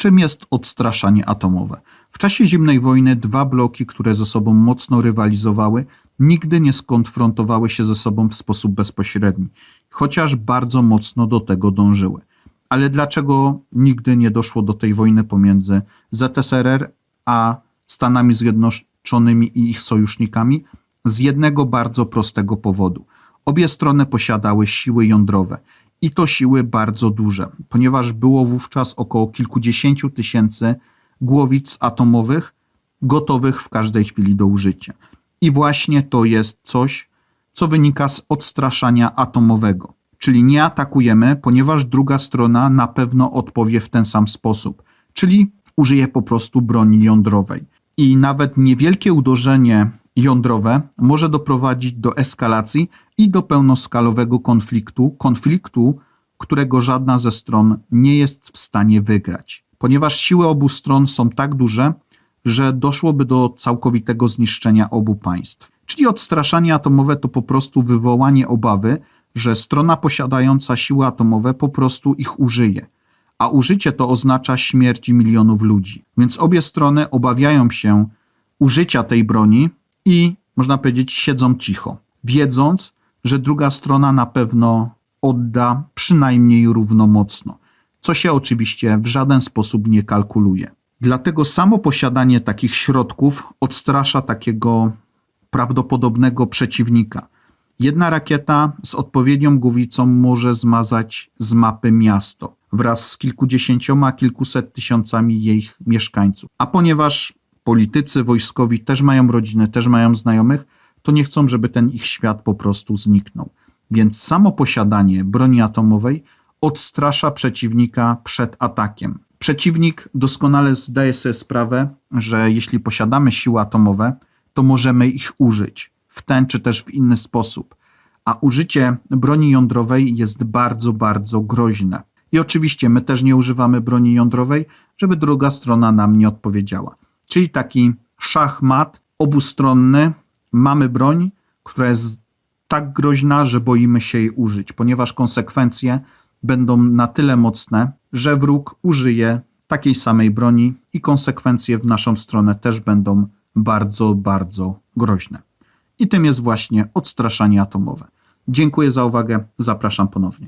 Czym jest odstraszanie atomowe? W czasie zimnej wojny dwa bloki, które ze sobą mocno rywalizowały, nigdy nie skonfrontowały się ze sobą w sposób bezpośredni, chociaż bardzo mocno do tego dążyły. Ale dlaczego nigdy nie doszło do tej wojny pomiędzy ZSRR a Stanami Zjednoczonymi i ich sojusznikami? Z jednego bardzo prostego powodu. Obie strony posiadały siły jądrowe i to siły bardzo duże, ponieważ było wówczas około kilkudziesięciu tysięcy głowic atomowych gotowych w każdej chwili do użycia. I właśnie to jest coś, co wynika z odstraszania atomowego. Czyli nie atakujemy, ponieważ druga strona na pewno odpowie w ten sam sposób, czyli użyje po prostu broni jądrowej. I nawet niewielkie uderzenie jądrowe może doprowadzić do eskalacji i do pełnoskalowego konfliktu, konfliktu, którego żadna ze stron nie jest w stanie wygrać. Ponieważ siły obu stron są tak duże, że doszłoby do całkowitego zniszczenia obu państw. Czyli odstraszanie atomowe to po prostu wywołanie obawy, że strona posiadająca siły atomowe po prostu ich użyje. A użycie to oznacza śmierć milionów ludzi. Więc obie strony obawiają się użycia tej broni i, można powiedzieć, siedzą cicho, wiedząc, że druga strona na pewno odda przynajmniej równo mocno, co się oczywiście w żaden sposób nie kalkuluje. Dlatego samo posiadanie takich środków odstrasza takiego prawdopodobnego przeciwnika. Jedna rakieta z odpowiednią głowicą może zmazać z mapy miasto wraz z kilkudziesięcioma, kilkuset tysiącami jej mieszkańców. A ponieważ politycy wojskowi też mają rodziny, też mają znajomych, to nie chcą, żeby ten ich świat po prostu zniknął. Więc samo posiadanie broni atomowej odstrasza przeciwnika przed atakiem. Przeciwnik doskonale zdaje sobie sprawę, że jeśli posiadamy siły atomowe, to możemy ich użyć w ten czy też w inny sposób. A użycie broni jądrowej jest bardzo, bardzo groźne. I oczywiście my też nie używamy broni jądrowej, żeby druga strona nam nie odpowiedziała. Czyli taki szachmat obustronny. Mamy broń, która jest tak groźna, że boimy się jej użyć, ponieważ konsekwencje będą na tyle mocne, że wróg użyje takiej samej broni i konsekwencje w naszą stronę też będą bardzo, bardzo groźne. I tym jest właśnie odstraszanie atomowe. Dziękuję za uwagę, zapraszam ponownie.